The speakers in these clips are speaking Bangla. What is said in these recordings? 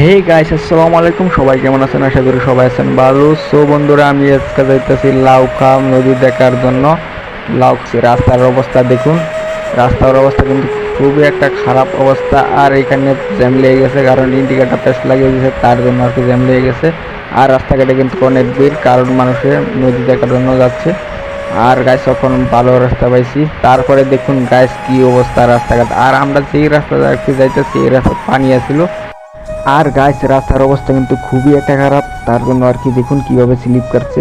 হে গাইস আসসালামু আলাইকুম। সবাই কেমন আছেন? আশা করি সবাই আছেন ভালো। সো বন্ধুরা, আমি আজকে যাইতেছি লাউখা নদী দেখার জন্য। লাউ রাস্তার অবস্থা দেখুন। রাস্তার অবস্থা কিন্তু খুবই একটা খারাপ অবস্থা। আর এখানে জ্যাম লেগে গেছে, কারণ ইন্ডিকেটার টেস্ট লাগিয়ে দিয়েছে, তার জন্য আর কি জ্যাম লেগে গেছে। আর রাস্তাঘাটে কিন্তু অনেক ভিড়, কারণ মানুষে নদী দেখার জন্য যাচ্ছে। আর গাছ এখন ভালো রাস্তা পাইছি। তারপরে দেখুন গাছ কি অবস্থা রাস্তাঘাট। আর আমরা যেই রাস্তা যাইতেছি, এই রাস্তা পানি আছিল। আর গাছ রাস্তার অবস্থা কিন্তু খুবই একটা খারাপ। তার জন্য আর কি দেখুন কীভাবে স্লিপ করছে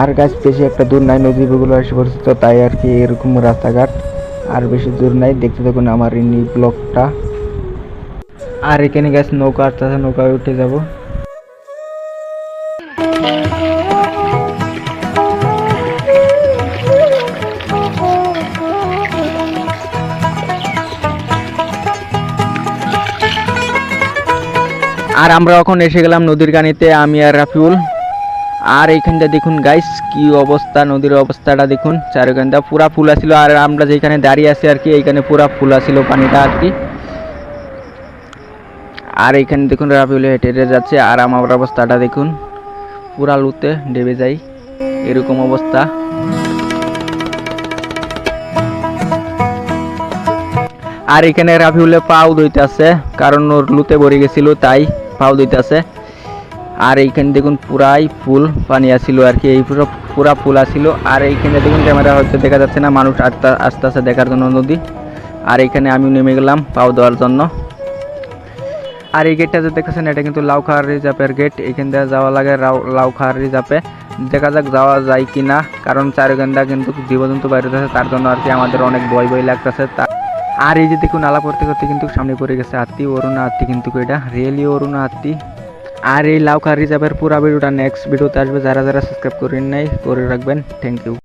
আর গাছ বেশি একটা দূর নাই নদীগুলো এসে পড়ছে তো, তাই আর কি এরকম রাস্তাঘাট। আর বেশি দূর নাই, দেখতে দেখুন আমার এই ব্লকটা। আর এখানে গাছ নৌকা আসতে নৌকায় উঠে যাব। আর আমরা এখন এসে গেলাম নদীর গানিতে, আমি আর রাফিউল। আর এইখানটা দেখুন গাইস কি অবস্থা, নদীর অবস্থাটা দেখুন, চারখানটা পুরা ফুলা ছিল আর আমরা যেখানে দাঁড়িয়ে আছি আর কি, এইখানে পুরা ফুলা ছিল পানিটা আর কি। আর এইখানে দেখুন, রাফিউল হেঁটে হেঁটে যাচ্ছে, আর আমার অবস্থাটা দেখুন, পুরা লুতে ডেবে যাই, এরকম অবস্থা। আর এখানে রাফিউলে পাও দইতেছে কারণ ওর লুতে ভরে গেছিল, তাই পাও দইতেছে আর এইখানে দেখুন পুরাই ফুল, পানি আসছিল আর কি, এই পুরো, পুরা ফুল আসছিল আর এইখানে দেখুন ক্যামেরা হয়তো দেখা যাচ্ছে না, মানুষ আস্তে আস্তে দেখার জন্য নদী। আর এইখানে আমি নেমে গেলাম পাও দেওয়ার জন্য। আর এই গেটটা যে দেখেছেন এটা কিন্তু লাউখার রিজার্ভের গেট এইখান দিয়ে যাওয়া লাগে লাউখার রিজার্ভে। দেখা যাক যাওয়া যায় কি না কারণ চারুগেন্দা কিন্তু জীবজন্তু বাইরে আছে তার জন্য আর কি আমাদের অনেক ভয় বই লাগতেছে। আর এই যে দেখুন নালা করতে করতে কিন্তু সামনে পড়ে গেছে আত্মি অরুণা আত্মি কিন্তু এটা রিয়েলি অরুণা আত্মি। আর এই লাউকা রিজার্ভের পুরা ভিডিওটা নেক্সট ভিডিওতে আসবে, যারা যারা সাবস্ক্রাইব করেন নাই, করে রাখবেন থ্যাংক ইউ